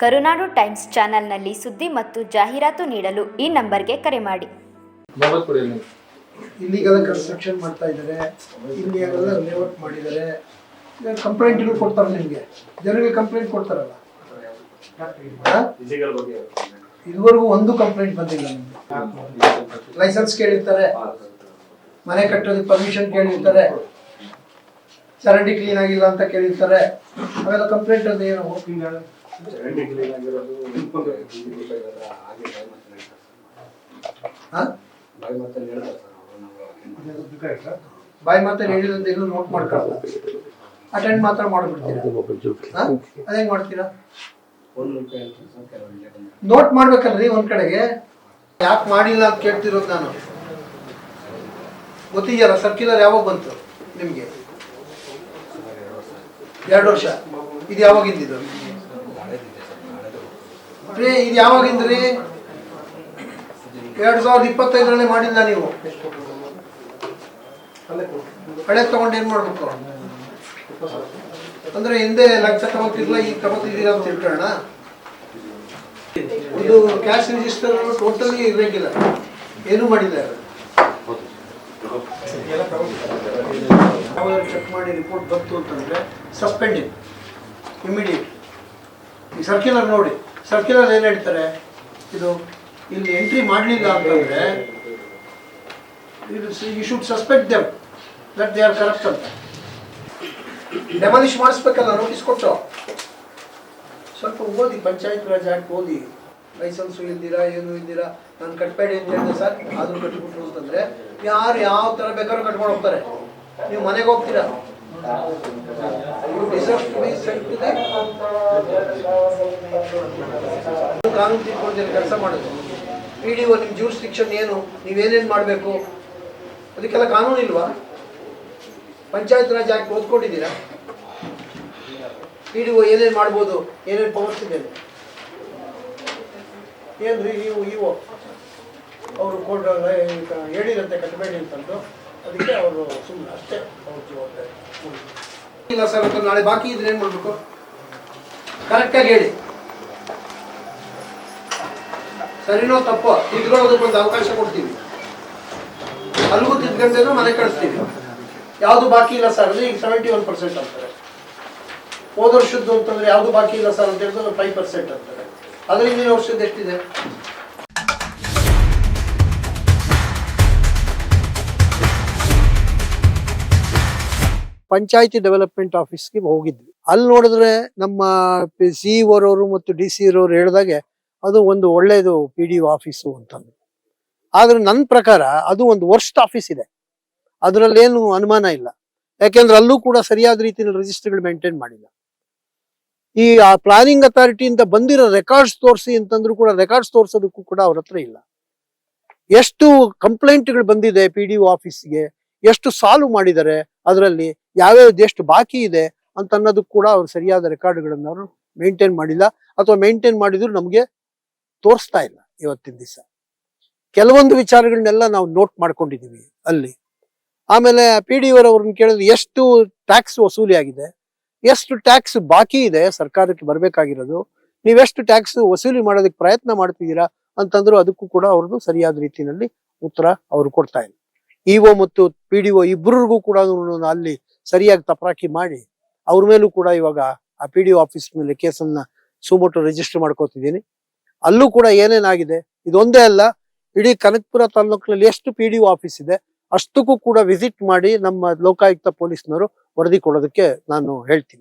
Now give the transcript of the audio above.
ಕರುನಾಡು times ಚಾನೆಲ್ನಲ್ಲಿ ಸುದ್ದಿ ಮತ್ತು ಜಾಹೀರಾತು ನೀಡಲು ಈ ನಂಬರ್ಗೆ ಕರೆ ಮಾಡಿ. ಇಲ್ಲಿಗೆಲ್ಲ ಕನ್ಸ್ಟ್ರಕ್ಷನ್ ಮಾಡ್ತಾ ಇದ್ದಾರೆ. ಇಲ್ಲಿ ಎಲ್ಲ ಲೇಔಟ್ ಮಾಡಿದ್ದಾರೆ ಕಂಪ್ಲೇಂಟ್ಗಳು ಕೊಡ್ತಾರೆ ನಿಮಗೆ. ಜನರಿಗೆ ಕಂಪ್ಲೇಂಟ್ ಕೊಡ್ತಾರಲ್ಲ? ಇದುವರೆಗೂ ಒಂದು ಕಂಪ್ಲೇಂಟ್ ಬಂದಿಲ್ಲ ನಿಮಗೆ. ಲೈಸೆನ್ಸ್ ಕೇಳಿರ್ತಾರೆ. ಮನೆ ಕಟ್ಟೋದಕ್ಕೆ ಪರ್ಮಿಷನ್ ಕೇಳಿರ್ತಾರೆ. ಚರಂಡಿ ಕ್ಲೀನ್ ಆಗಿಲ್ಲ ಅಂತ ಕೇಳಿರ್ತಾರೆ. ಅವೆಲ್ಲ ಕಂಪ್ಲೇಂಟ್ ಅದು ಏನು? ಬಾಯಿ ಮಾತ್ರ ಹೇಳಿದಂತ ಇನ್ನು ನೋಟ್ ಮಾಡ್ಕೊಳ್ಳಲ್ಲ ಅಟೆಂಡ್ ಮಾತ್ರ ಮಾಡ್ಬಿಡ್ತೀರಾ? ಅದೇ ಮಾಡ್ತೀರಾ? ನೋಟ್ ಮಾಡ್ಬೇಕಲ್ರಿ ಒಂದ್ ಕಡೆಗೆ. ಯಾಕೆ ಮಾಡಿಲ್ಲ ಅಂತ ಕೇಳ್ತಿರೋದು ನಾನು. ಗೊತ್ತಿದೆಯಲ್ಲ ಸರ್ಕ್ಯುಲರ್ ಯಾವಾಗ ಬಂತು ನಿಮ್ಗೆ? ಎರಡು ವರ್ಷ. ಇದು ಯಾವಾಗಿಂದಿದು? ರೀ ಇದು ಯಾವಾಗಿಂದ್ರಿ? ಎರಡ್ ಸಾವಿರದ ಇಪ್ಪತ್ತೈದರಲ್ಲಿ ಮಾಡಿಲ್ಲ ನೀವು? ಹಳೆ ತಗೊಂಡು ಏನ್ ಮಾಡ್ಬೇಕು? ಅಂದ್ರೆ ಹಿಂದೆ ಲಕ್ಷ ತಗೋತಿರ್ಲ ಈಗ ತಗೋತಿದ್ದೀರಾ ಅಂತ ತಿಳ್ಕೊಳ್ಳೋಣ ಇದು ಕ್ಯಾಶ್ ರಿಜಿಸ್ಟರ್ ಟೋಟಲಿ ಇರಬೇಕಿಲ್ಲ. ಏನು ಮಾಡಿಲ್ಲ ಚೆಕ್ ಮಾಡಿ ರಿಪೋರ್ಟ್ ಬಂತು ಅಂತಂದ್ರೆ ಸಸ್ಪೆಂಡಿಂಗ್ ಇಮಿಡಿಯೇಟ್ ಈ ಸರ್ಕ್ಯುಲರ್ ನೋಡಿ. ಸರ್ಕ್ಯುಲರ್ ಏನು ಹೇಳ್ತಾರೆ? ಇದು ಇಲ್ಲಿ ಎಂಟ್ರಿ ಮಾಡಲಿಲ್ಲ ಅಂತಂದ್ರೆ ಇದು you should suspect them that they are corrupt ಅಂತ. ಡೆಮಾಲಿಷ್ ಮಾಡಿಸ್ಬೇಕಲ್ಲ ನೋಟಿಸ್ ಕೊಟ್ಟು. ಸ್ವಲ್ಪ ಓದಿ ಪಂಚಾಯತ್ ರಾಜ್ ಆಕ್ಟ್ ಓದಿ. ಲೈಸೆನ್ಸು ಇಲ್ದಿರಾ ಏನು ಇದ್ದೀರಾ ನಾನು ಕಟ್ಬೇಡಿ ಅಂತ ಹೇಳಿದೆ ಸರ್ ಆದರೂ ಕಟ್ಬಿಟ್ರು ಅಂತಂದ್ರೆ ಯಾರು ಯಾವ ಥರ ಬೇಕಾದ್ರೂ ಕಟ್ಕೊಂಡು ಹೋಗ್ತಾರೆ. ನೀವು ಮನೆಗೆ ಹೋಗ್ತೀರಾ? You deserve to be sent to ಕಾನೂನು ತಿಳ್ಕೊಂಡು ಕೆಲಸ ಮಾಡೋದು. ಪಿ ಡಿ ಒ ನಿಮ್ಮ ಜ್ಯೂರಿಸ್ಟಿಕ್ಷನ್ ಏನು ನೀವೇನೇನು ಮಾಡಬೇಕು? ಅದಕ್ಕೆಲ್ಲ ಕಾನೂನು ಇಲ್ವಾ? ಪಂಚಾಯತ್ ರಾಜ್ ಆಕ್ಟ್ ಓದ್ಕೊಂಡಿದ್ದೀರಾ? ಪಿ ಡಿ ಒ ಏನೇನು ಮಾಡ್ಬೋದು ಏನೇನು ಪವರ್ಸ್ ಇದೆ ಏನ್ರಿ ನೀವು ಇವು ಅವರು ಕೊಡ ಹೇಳಿರಂತೆ ಕಟ್ಟಬೇಡಿ ಅಂತಂದು ಅದಕ್ಕೆ ಅವರು ಸುಮ್ಮನೆ ಅಷ್ಟೇ ಅವ್ರ ಜವಾಬ್ದಾರಿ. ಇಲ್ಲ ಸರ್ ಅಂತ ನಾಳೆ ಬಾಕಿ ಇದ್ರೆ ಏನು ಮಾಡಬೇಕು? ಕರೆಕ್ಟಾಗಿ ಹೇಳಿ. ಸರಿನೋ ತಪ್ಪೋ ತಿದ್ಕೊಳ್ಳೋದಕ್ಕೊಂದು ಅವಕಾಶ ಕೊಡ್ತೀವಿ ಅಲ್ಲಿಗೂ ತಿದ್ಕೊಂಡೇನು ಮನೆ ಕಳಿಸ್ತೀವಿ ಯಾವುದು ಬಾಕಿ ಇಲ್ಲ ಸರ್? ಅಂದ್ರೆ ಈಗ ಸೆವೆಂಟಿ ಒನ್ ಪರ್ಸೆಂಟ್ ಅಂತಾರೆ. ಹೋದ ವರ್ಷದ್ದು ಅಂತಂದ್ರೆ ಯಾವುದು ಬಾಕಿ ಇಲ್ಲ ಸರ್ ಅಂತ ಹೇಳಿದ್ರೆ ಫೈವ್ ಪರ್ಸೆಂಟ್ ಅಂತಾರೆ. ಅದ್ರ ಹಿಂದಿನ ವರ್ಷದ್ದು ಎಷ್ಟಿದೆ? ಪಂಚಾಯತಿ ಡೆವಲಪ್ಮೆಂಟ್ ಆಫೀಸ್ಗೆ ಹೋಗಿದ್ವಿ. ಅಲ್ಲಿ ನೋಡಿದ್ರೆ ನಮ್ಮ ಸಿ ಅವರು ಮತ್ತು ಡಿ ಸಿ ಇರೋರು ಹೇಳಿದಾಗೆ ಅದು ಒಂದು ಒಳ್ಳೆಯದು ಪಿ ಡಿ ಆಫೀಸು ಅಂತಂದು. ಆದ್ರೆ ನನ್ನ ಪ್ರಕಾರ ಅದು ಒಂದು ವರ್ಸ್ಟ್ ಆಫೀಸ್ ಇದೆ. ಅದರಲ್ಲೇನು ಅನುಮಾನ ಇಲ್ಲ. ಯಾಕೆಂದ್ರೆ ಅಲ್ಲೂ ಕೂಡ ಸರಿಯಾದ ರೀತಿಯಲ್ಲಿ ರಿಜಿಸ್ಟರ್ಗಳು ಮೇಂಟೈನ್ ಮಾಡಿಲ್ಲ. ಈ ಆ ಪ್ಲಾನಿಂಗ್ ಅಥಾರಿಟಿಯಿಂದ ಬಂದಿರೋ ರೆಕಾರ್ಡ್ಸ್ ತೋರಿಸಿ ಅಂತಂದ್ರು ಕೂಡ ರೆಕಾರ್ಡ್ಸ್ ತೋರಿಸೋದಕ್ಕೂ ಕೂಡ ಅವ್ರ ಹತ್ರ ಇಲ್ಲ. ಎಷ್ಟು ಕಂಪ್ಲೇಂಟ್ಗಳು ಬಂದಿದೆ ಪಿ ಡಿ ಆಫೀಸ್ಗೆ, ಎಷ್ಟು ಸಾಲ್ವ್ ಮಾಡಿದ್ದಾರೆ, ಅದರಲ್ಲಿ ಯಾವ್ಯಾವ್ದು ಎಷ್ಟು ಬಾಕಿ ಇದೆ ಅಂತ ಅನ್ನೋದಕ್ಕೂ ಕೂಡ ಅವ್ರು ಸರಿಯಾದ ರೆಕಾರ್ಡ್ಗಳನ್ನು ಅವರು ಮೇಂಟೈನ್ ಮಾಡಿಲ್ಲ. ಅಥವಾ ಮೇಂಟೈನ್ ಮಾಡಿದ್ರು ನಮಗೆ ತೋರಿಸ್ತಾ ಇಲ್ಲ ಇವತ್ತಿನ ದಿವಸ. ಕೆಲವೊಂದು ವಿಚಾರಗಳನ್ನೆಲ್ಲ ನಾವು ನೋಟ್ ಮಾಡ್ಕೊಂಡಿದ್ದೀವಿ ಅಲ್ಲಿ. ಆಮೇಲೆ ಪಿ ಡಿ ಅವ್ರನ್ನ ಕೇಳಿದ್ರೆ ಎಷ್ಟು ಟ್ಯಾಕ್ಸ್ ವಸೂಲಿ ಆಗಿದೆ? ಎಷ್ಟು ಟ್ಯಾಕ್ಸ್ ಬಾಕಿ ಇದೆ ಸರ್ಕಾರಕ್ಕೆ ಬರಬೇಕಾಗಿರೋದು? ನೀವೆಷ್ಟು ಟ್ಯಾಕ್ಸ್ ವಸೂಲಿ ಮಾಡೋದಕ್ಕೆ ಪ್ರಯತ್ನ ಮಾಡ್ತಿದ್ದೀರಾ? ಅಂತಂದ್ರು ಅದಕ್ಕೂ ಕೂಡ ಅವ್ರದ್ದು ಸರಿಯಾದ ರೀತಿಯಲ್ಲಿ ಉತ್ತರ ಅವರು ಕೊಡ್ತಾ ಇಲ್ಲ. ಇ ಒ ಮತ್ತು ಪಿ ಡಿ ಒ ಇಬ್ಬರಿಗೂ ಕೂಡ ಅಲ್ಲಿ ಸರಿಯಾಗಿ ತಪರಾಕಿ ಮಾಡಿ ಅವ್ರ ಮೇಲೂ ಕೂಡ ಇವಾಗ ಆ ಪಿ ಡಿ ಒ ಆಫೀಸ್ ಮೇಲೆ ಕೇಸನ್ನ ಸುಮೋಟು ರಿಜಿಸ್ಟರ್ ಮಾಡ್ಕೋತಿದ್ದೀನಿ. ಅಲ್ಲೂ ಕೂಡ ಏನೇನಾಗಿದೆ? ಇದೊಂದೇ ಅಲ್ಲ, ಇಡೀ ಕನಕಪುರ ತಾಲೂಕಿನಲ್ಲಿ ಎಷ್ಟು ಪಿ ಡಿ ಆಫೀಸ್ ಇದೆ, ಅಷ್ಟಕ್ಕೂ ಕೂಡ ವಿಸಿಟ್ ಮಾಡಿ ನಮ್ಮ ಲೋಕಾಯುಕ್ತ ಪೊಲೀಸ್ನವರು ವರದಿ ಕೊಡೋದಕ್ಕೆ ನಾನು ಹೇಳ್ತೀನಿ.